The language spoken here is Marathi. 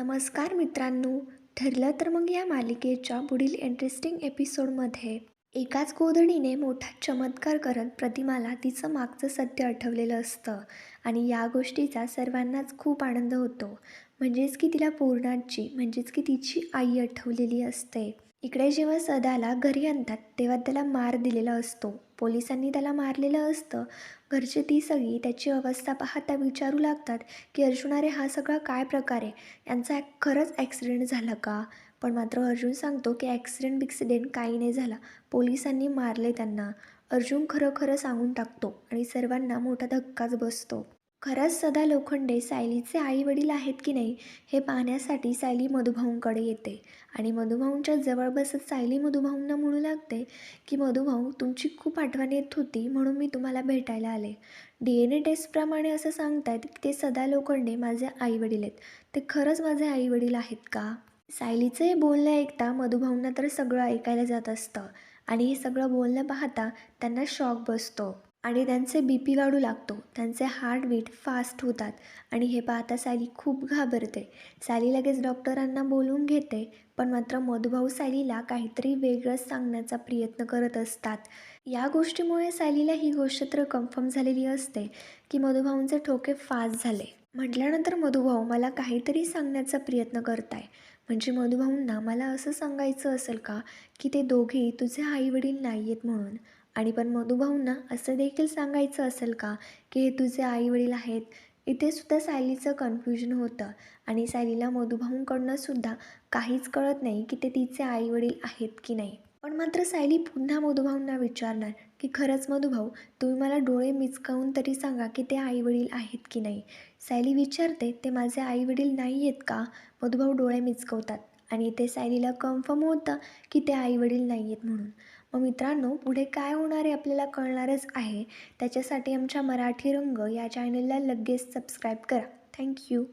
नमस्कार मित्रांनो. ठरलं तर मग या मालिकेच्या पुढील इंटरेस्टिंग एपिसोडमध्ये एकाच गोधडीने मोठा चमत्कार करत प्रतिमाला तिचं मागचं सत्य आठवलेलं असतं आणि या गोष्टीचा सर्वांनाच खूप आनंद होतो. म्हणजेच की तिला पूर्णाची म्हणजेच की तिची आई आठवलेली असते. इकडे जेव्हा सदाला घरी आणतात तेव्हा त्याला मार दिलेला असतो. पोलिसांनी त्याला मारलेलं असतं. घरची ती सगळी त्याची अवस्था पाहता विचारू लागतात की अर्जुनारे हा सगळा काय प्रकार आहे? यांचा खरंच ॲक्सिडेंट झाला का? पण मात्र अर्जुन सांगतो की ॲक्सिडेंट बिक्सिडेंट काही नाही झाला. पोलिसांनी मारले त्यांना. अर्जुन खरं खरं सांगून टाकतो आणि सर्वांना मोठा धक्काच बसतो. खरंच सदा लोखंडे सायलीचे आई वडील आहेत की नाही हे पाहण्यासाठी सायली मधुभाऊंकडे येते. आणि मधुभाऊंच्या जवळ बसत सायली मधुभाऊंना म्हणू लागते की मधुभाऊ तुमची खूप आठवण येत होती म्हणून मी तुम्हाला भेटायला आले. डी एन ए टेस्टप्रमाणे असं सांगतात की ते सदा लोखंडे माझे आई वडील आहेत. ते खरंच माझे आई वडील आहेत का? सायलीचं हे बोलणं ऐकता मधुभाऊंना तर सगळं ऐकायला जात असतं. आणि हे सगळं बोलणं पाहता त्यांना शॉक बसतो. आणि त्यांचे बी पी वाढू लागतो. त्यांचे हार्टबीट फास्ट होतात. आणि हे पाहता सायली खूप घाबरते. सायली लगेच डॉक्टरांना बोलवून घेते पण मात्र मधुभाऊ सायलीला काहीतरी वेगळंच सांगण्याचा प्रयत्न करत असतात. या गोष्टीमुळे सायलीला ही गोष्ट तर कन्फर्म झालेली असते की मधुभाऊंचे ठोके फास्ट झाले. म्हटल्यानंतर मधुभाऊ मला काहीतरी सांगण्याचा प्रयत्न करताय. म्हणजे मधुभाऊंना मला असं सांगायचं असेल का की ते दोघे तुझे आईवडील नाही आहेत म्हणून? आणि पण मधुभाऊंना असं देखील सांगायचं असेल का की हे तुझे आईवडील आहेत? इथे सुद्धा सायलीचं कन्फ्युजन होतं. आणि सायलीला मधुभाऊंकडनं सुद्धा काहीच कळत नाही की ते तिचे आईवडील आहेत की नाही. पण मात्र सायली पुन्हा मधुभाऊंना विचारणार की खरंच मधुभाऊ तुम्ही मला डोळे मिचकावून तरी सांगा की ते आईवडील आहेत की नाही? सायली विचारते ते माझे आईवडील नाही आहेत का? मधुभाऊ डोळे मिचकवतात. आणि ते सायलीला कन्फर्म होतं की ते आईवडील नाही आहेत म्हणून. मग मित्रांनो पुढे काय होणार आहे आपल्याला कळणारच आहे. त्याच्यासाठी आमच्या मराठी रंग या चॅनलला लगेच सबस्क्राईब करा. थँक्यू